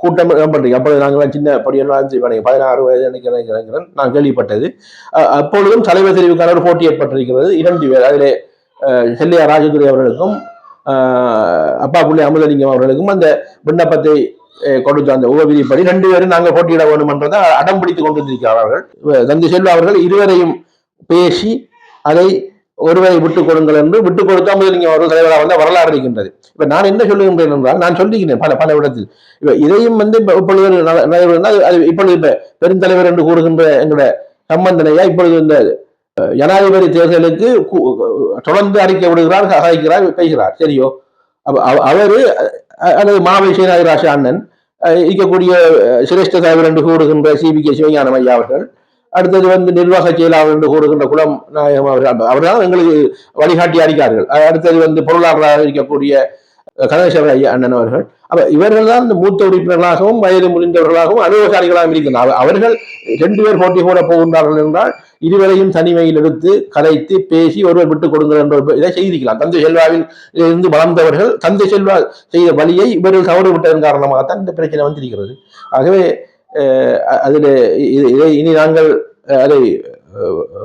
கூட்டம் இடம்பெற்றிருக்கு அப்பொழுது நாங்கள் சின்ன படியெல்லாம் பதினாறு வயது நினைக்கிறேன் நான் கேள்விப்பட்டது. அப்பொழுதும் தலைவர் தெரிவுக்கான ஒரு போட்டி ஏற்பட்டிருக்கிறது. இரண்டு பேர் அதிலே செல்லையா ராஜதுரை அவர்களுக்கும் அப்பா புள்ளி அமுதலிங்கம் அவர்களுக்கும் அந்த விண்ணப்பத்தை கொடுத்த அந்த உபவிதிப்படி ரெண்டு பேரும் நாங்கள் போட்டியிட வேண்டும்ன்றதை அடம் பிடித்து கொண்டிருக்கிறார்கள். தந்தி செல்வா அவர்கள் இருவரையும் பேசி அதை ஒருவரை விட்டுக் கொடுங்கள் என்று விட்டுக் கொடுத்து அமுதலிங்கம் ஒரு தலைவராக வந்து வரலாறு இருக்கின்றது. இப்ப நான் என்ன சொல்லுகின்றேன் என்றால் நான் சொல்லிக்கிறேன் பல பல இடத்தில் இப்ப இதையும் வந்து இப்பொழுது அது- இப்பொழுது இப்ப பெருந்தலைவர் என்று கூறுகின்ற எங்களோட சம்பந்தனையா இப்பொழுது இந்த ஜனாதிபதி தேர்தலுக்கு தொடர்ந்து அறிக்கை விடுகிறார் சகாய்க்கிறார் பேசுகிறார். சரியோ? அவ- அவரு அல்லது மாவை சேனாதிராச அண்ணன் அஹ், இருக்கக்கூடிய சிரேஷ்ட தலைவர் என்று கூறுகின்ற சிபி கே சிவஞானம் ஐயா அவர்கள் அடுத்தது வந்து நிர்வாக செயலாளர் என்று கூறுகின்ற குளம் நாயகம் அவர்கள் அவர்தான் எங்களுக்கு வழிகாட்டி அறிக்கார்கள் அடுத்தது வந்து பொருளாளராக இருக்கக்கூடிய அஹ், ஐயா அண்ணன் அவர்கள். அப்ப இவர்கள் தான் இந்த மூத்த உறுப்பினர்களாகவும் வயது முடிந்தவர்களாகவும் அனுபவசாலிகளாகவும் இருக்கின்றனர். அவர்கள் ரெண்டு பேர் போட்டி போட போகின்றார்கள் என்றால் இருவரையும் தனிமையில் எடுத்து கலைத்து பேசி ஒருவர் விட்டுக் கொடுங்கள் என்ற இதை செய்திருக்கலாம் தந்தை செல்வாவில் இருந்து வளர்ந்தவர்கள் தந்தை செல்வா செய்த வழியை இவர்கள் தவறு விட்டதன் காரணமாகத்தான் இந்த பிரச்சனை வந்திருக்கிறது. ஆகவே அதில் இதை இனி நாங்கள் அதை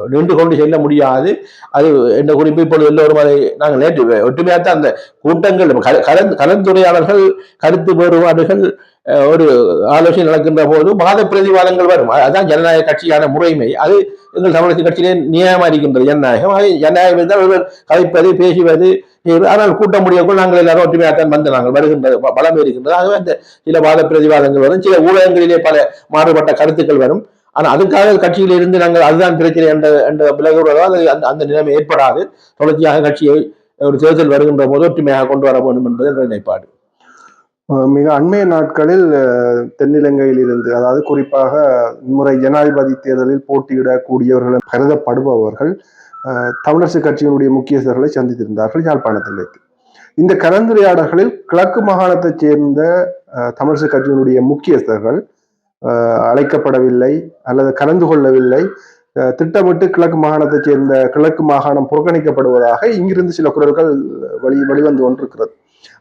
நின்று கொண்டு செல்ல முடியாது. அது என்ற குறிப்பு இப்பொழுது எல்லோரும் அதை நாங்கள் நேற்று ஒற்றுமையாக அந்த கூட்டங்கள் கல- கலந்து கருத்து வேறுபாடுகள் ஒரு ஆலோசனை நடக்கின்ற போது மாத பிரதிவாதங்கள் வரும். அதுதான் ஜனநாயக கட்சியான முறைமை. அது எங்கள் தமிழக கட்சியிலே நியாயமா இருக்கின்றது. ஜனநாயகம். அது ஜனநாயகம் இருந்தால் ஒருவர் பேசுவது ஆனால் கூட்ட முடியக்குள் நாங்கள் எல்லாரும் ஒற்றுமையாகத்தான் வந்து நாங்கள் வருகின்றது. பலம் இருக்கின்றது. ஆகவே அந்த சில வாத பிரதிவாதங்கள் வரும். சில ஊடகங்களிலே பல மாறுபட்ட கருத்துக்கள் வரும். ஆனா அதுக்காக கட்சியில் இருந்து நாங்கள் அதுதான் பிரச்சனை என்ற என்ற விலகுறதோ அது அந்த அந்த நிலைமை ஏற்படாது. தொடர்ச்சியாக கட்சியை ஒரு தேர்தல் வருகின்ற போது ஒற்றுமையாக கொண்டு வர வேண்டும் என்பது என்ற நிலைப்பாடு. மிக அண்மைய நாட்களில் தென்னிலங்கையில் இருந்து அதாவது குறிப்பாக இம்முறை ஜனாதிபதி தேர்தலில் போட்டியிடக்கூடியவர்கள் கருதப்படுபவர்கள் தமிழரசு கட்சியினுடைய முக்கியஸ்தர்களை சந்தித்திருந்தார்கள் யாழ்ப்பாணத்தில் வைத்து இந்த கலந்துரையாடல்களில் கிழக்கு மாகாணத்தைச் சேர்ந்த அஹ், தமிழரசு கட்சியினுடைய முக்கியஸ்தர்கள் அழைக்கப்படவில்லை அல்லது கலந்து கொள்ளவில்லை. திட்டமிட்டு கிழக்கு மாகாணத்தைச் சேர்ந்த கிழக்கு மாகாணம் புறக்கணிக்கப்படுவதாக இங்கிருந்து சில குரல்கள் வெளி வெளிவந்து கொண்டிருக்கிறது.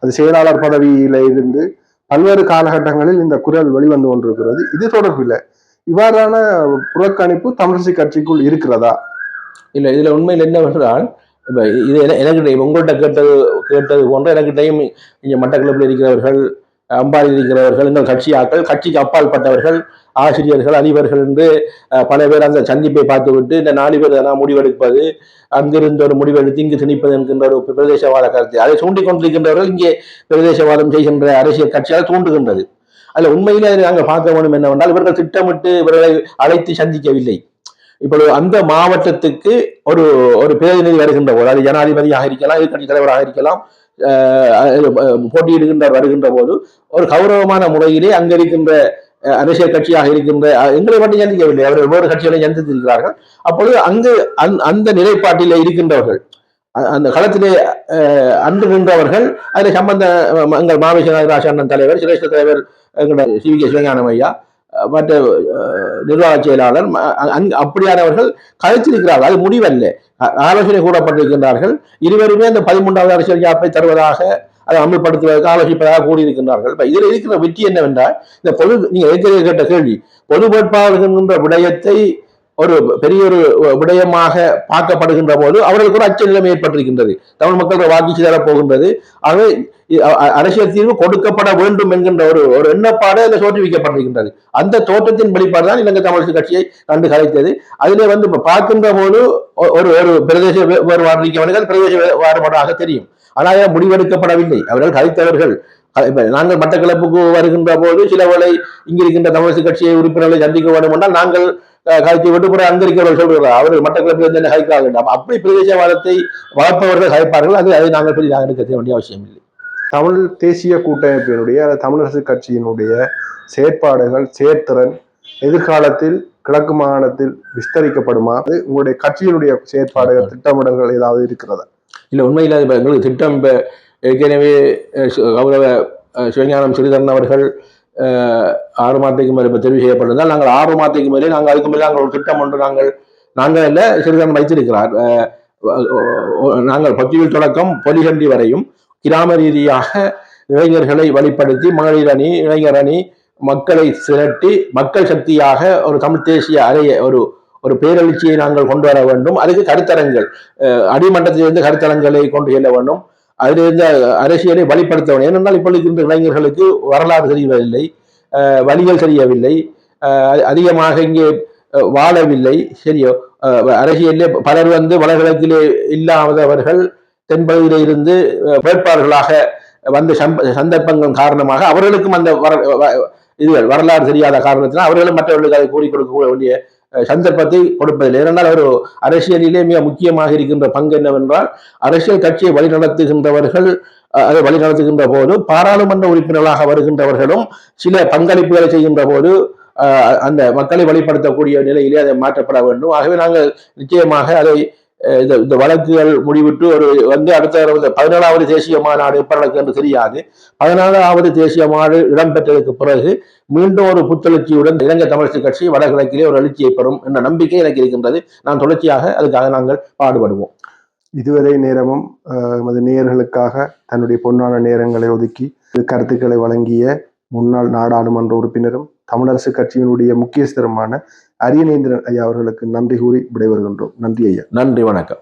அது செயலாளர் பதவியில இருந்து பல்வேறு காலகட்டங்களில் இந்த குரல் வெளிவந்து கொண்டிருக்கிறது. இது தொடர்பில் இவ்வாறான புறக்கணிப்பு தமிழிசை கட்சிக்குள் இருக்கிறதா? இல்ல இதுல உண்மையில் என்னவென்றால் இப்ப இது எனக்கு உங்கள்கிட்ட கேட்டது கேட்டது போன்ற எனக்கு டைம் இங்க மட்டக்களப்பில் இருக்கிறவர்கள் அம்பாரில் இருக்கிறவர்கள் எங்கள் கட்சியாக்கள் கட்சிக்கு அப்பாற்பட்டவர்கள் ஆசிரியர்கள் அதிபர்கள் என்று அஹ், பல பேர் அந்த சந்திப்பை பார்த்துவிட்டு இந்த நாலு பேர் எதனா முடிவெடுப்பது அங்கிருந்து ஒரு முடிவெடுத்து இங்கு திணிப்பது என்கின்ற ஒரு பிரதேசவாத கருத்து. அதை தூண்டிக் கொண்டிருக்கின்றவர்கள் இங்கே பிரதேசவாதம் செய்கின்ற அரசியல் கட்சியால் தூண்டுகின்றது. அதுல உண்மையிலே அதை நாங்கள் பார்க்க வேண்டும் என்னவென்றால் இவர்கள் திட்டமிட்டு இவர்களை அழைத்து சந்திக்கவில்லை. இப்பொழுது அந்த மாவட்டத்துக்கு ஒரு ஒரு பிரதிநிதி வருகின்ற போது அது ஜனாதிபதியாக இருக்கலாம் எதிர்கட்சி தலைவராக இருக்கலாம் போட்டியிடுகின்ற வருகின்ற போது ஒரு கௌரவமான முறையிலே அங்க இருக்கின்ற அரசியல் கட்சியாக இருக்கின்ற எங்களை மட்டும் சந்திக்கவில்லை அவர்கள் ஒவ்வொரு கட்சிகளையும் சந்தித்திருக்கிறார்கள் அப்பொழுது அங்கு அந்த- அந்த நிலைப்பாட்டிலே இருக்கின்றவர்கள் அந்த களத்திலே அன்று நின்றவர்கள் அதில் சம்பந்த எங்கள் மாவிசநாதராஜ அண்ணன் தலைவர் சிரேஷ்ட தலைவர் எங்களுடைய சி வி கே சிவஞானம் ஐயா மற்ற நிர்வாக செயலாளர் அ- அப்படியானவர்கள் கழித்திருக்கிறார்கள் அது முடிவல்ல. ஆலோசனை கூடப்பட்டிருக்கின்றார்கள் இருவருமே அந்த பதிமூன்றாவது அரசியல் யாப்பை தருவதாக அதை அமல்படுத்துவதற்கு ஆலோசிப்பதாக கூடியிருக்கின்றார்கள் இப்ப இதில் இருக்கிற வெற்றி என்னவென்றால் இந்த பொது நீங்க ஏற்கனவே கேட்ட கேள்வி பொது வேட்பாளர்கள் என்கின்ற விடயத்தை ஒரு பெரிய ஒரு விடயமாக பார்க்கப்படுகின்ற போது அவர்களுக்கு ஒரு அச்ச நிலைமை ஏற்பட்டிருக்கின்றது. தமிழ் மக்கள் வாக்கு தர போகின்றது. ஆகவே அரசியல் தீர்வு கொடுக்கப்பட வேண்டும் என்கின்ற ஒரு ஒரு எண்ணப்பாடு அதில் தோற்றுவிக்கப்பட்டிருக்கின்றது. அந்த தோற்றத்தின் வெளிப்பாடு தான் இலங்கை தமிழக கட்சியை கண்டு கலைத்தது. அதிலே வந்து இப்போ பார்க்கின்ற போது ஒ- ஒரு ஒரு பிரதேச வேறுபாடு இருக்கவர்கள் பிரதேச வேறுபாடாக தெரியும். ஆனால் முடிவெடுக்கப்படவில்லை. அவர்கள் கலைத்தவர்கள். இப்ப நாங்கள் மட்டக்களப்புக்கு வருகின்ற போது சில வேளை இங்கிருக்கின்ற தமிழக கட்சியை உறுப்பினர்களை சந்திக்க வேண்டும் என்றால் நாங்கள் அஹ், கலைத்து விட்டு பிறகு அங்க இருக்கிறவர்கள் சொல்கிறார் அவர்கள் மட்டக்களப்பில் இருந்து என்ன கலைக்கிறார்கள் அப்ப அப்படி பிரதேசவாதத்தை வளர்ப்பவர்கள் கலைப்பார்கள். அது அதை நாங்கள் பெரிதாக எடுக்க வேண்டிய அவசியம் இல்லை. தமிழ் தேசிய கூட்டமைப்பினுடைய தமிழரசு கட்சியினுடைய செயற்பாடுகள் செயற்திறன் எதிர்காலத்தில் கிழக்கு மாகாணத்தில் விஸ்தரிக்கப்படுமா? அது உங்களுடைய கட்சியினுடைய செயற்பாடுகள் திட்டமிடல்கள் ஏதாவது இருக்கிறதா? இல்லை உண்மையில் இப்போ எங்களுக்கு திட்டம் இப்போ ஏற்கனவே சு- கௌரவ சிவஞானம் ஸ்ரீதரன் அவர்கள் ஆறு மாதத்துக்கு மேலே இப்போ தெரிவு செய்யப்பட்டிருந்தால் நாங்கள் ஆறு மாதத்துக்கு மேலே நாங்கள் அதுக்கு மேலே நாங்கள் ஒரு திட்டம் ஒன்று நாங்கள் நாங்கள் இல்லை சிறிதரன் வைத்திருக்கிறார். நாங்கள் பத்தியில் தொடக்கம் பொலிகண்டி வரையும் கிராம ரீதியாக இளைஞர்களை வழிப்படுத்தி மகளிர் அணி இளைஞர் அணி மக்களை திரட்டி மக்கள் சக்தியாக ஒரு தமிழ் தேசிய அறைய ஒரு ஒரு பேரெழுச்சியை நாங்கள் கொண்டு வர வேண்டும். அதுக்கு கருத்தரங்கள் அடிமட்டத்திலிருந்து கருத்தரங்களை கொண்டு செல்ல வேண்டும். அதிலிருந்து அரசியலை வழிப்படுத்த வேண்டும் ஏனென்றால் இப்பொழுது இருக்கின்ற இளைஞர்களுக்கு வரலாறு தெரியவில்லை வழிகள் தெரியவில்லை அதிகமாக இங்கே வாழவில்லை. சரியோ அரசியலே பலர் வந்து வடகிழக்கிலே இல்லாதவர்கள் தென்பகுதியிலே இருந்து வேட்பாளர்களாக வந்த சம்ப சந்தர்ப்பங்கள் காரணமாக அவர்களுக்கும் அந்த வர வ- இதுகள் வரலாறு தெரியாத காரணத்தினால் அவர்களும் மற்றவர்களுக்கு அதை கூறி கொடுக்க வேண்டிய சந்தர்ப்பத்தை கொடுப்பதில்லை. ஏனென்றால் ஒரு அரசியலிலே மிக முக்கியமாக இருக்கின்ற பங்கு என்னவென்றால் அரசியல் கட்சியை வழிநடத்துகின்றவர்கள் அதை வழிநடத்துகின்ற போது பாராளுமன்ற உறுப்பினர்களாக வருகின்றவர்களும் சில பங்களிப்புகளை செய்கின்ற போது அந்த மக்களை வழிப்படுத்தக்கூடிய நிலையிலே அதை மாற்றப்பட வேண்டும். ஆகவே நாங்கள் நிச்சயமாக அதை இந்த இந்த வழக்குகள் முடிவிட்டு ஒரு வந்து அடுத்த பதினாலாவது பதினேழாவது தேசிய மாநாடு எப்ப நடக்கும் என்று தெரியாது. பதினாலாவது தேசிய மாநாடு இடம்பெற்றதுக்கு பிறகு மீண்டும் ஒரு புத்தெழுச்சியுடன் இலங்கை தமிழரசு கட்சி வடகிழக்கிலே ஒரு எழுச்சியை பெறும் என்ற நம்பிக்கை எனக்கு இருக்கின்றது. நான் தொடர்ச்சியாக அதுக்காக நாங்கள் பாடுபடுவோம். இதுவரை நேரமும் நமது நேயர்களுக்காக தன்னுடைய பொன்னான நேரங்களை ஒதுக்கி கருத்துக்களை வழங்கிய முன்னாள் நாடாளுமன்ற உறுப்பினரும் தமிழரசு கட்சியினுடைய முக்கியஸ்திரமான அரியநேந்திரன் ஐயா அவர்களுக்கு நன்றி கூறி விடைபெறுகின்றோம். நன்றி ஐயா. நன்றி வணக்கம்.